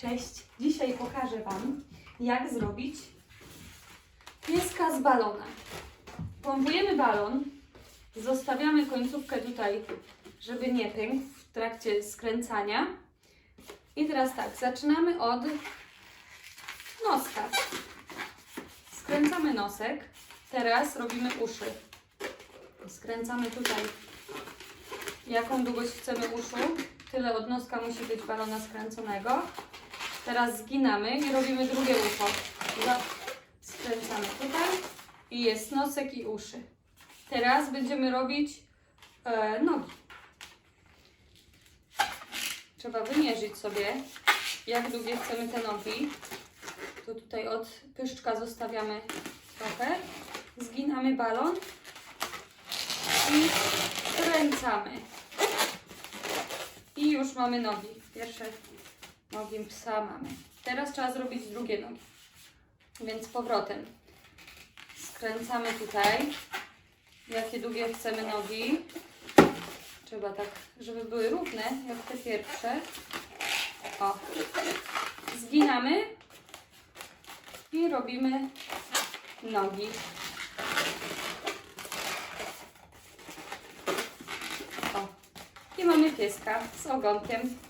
Cześć! Dzisiaj pokażę Wam, jak zrobić pieska z balona. Pompujemy balon, zostawiamy końcówkę tutaj, żeby nie pękł w trakcie skręcania. I teraz tak, zaczynamy od noska. Skręcamy nosek, teraz robimy uszy. Skręcamy tutaj, jaką długość chcemy uszu. Tyle od noska musi być balona skręconego. Teraz zginamy i robimy drugie ucho. Skręcamy tutaj i jest nosek i uszy. Teraz będziemy robić e, nogi. Trzeba wymierzyć sobie, jak długie chcemy te nogi. To tutaj od pyszczka zostawiamy trochę. Zginamy balon i skręcamy. I już mamy nogi. Pierwsze nogi psa mamy. Teraz trzeba zrobić drugie nogi. Więc powrotem. Skręcamy tutaj. Jakie długie chcemy nogi. Trzeba tak, żeby były równe, jak te pierwsze. O. Zginamy. I robimy nogi. O. I mamy pieska z ogonkiem.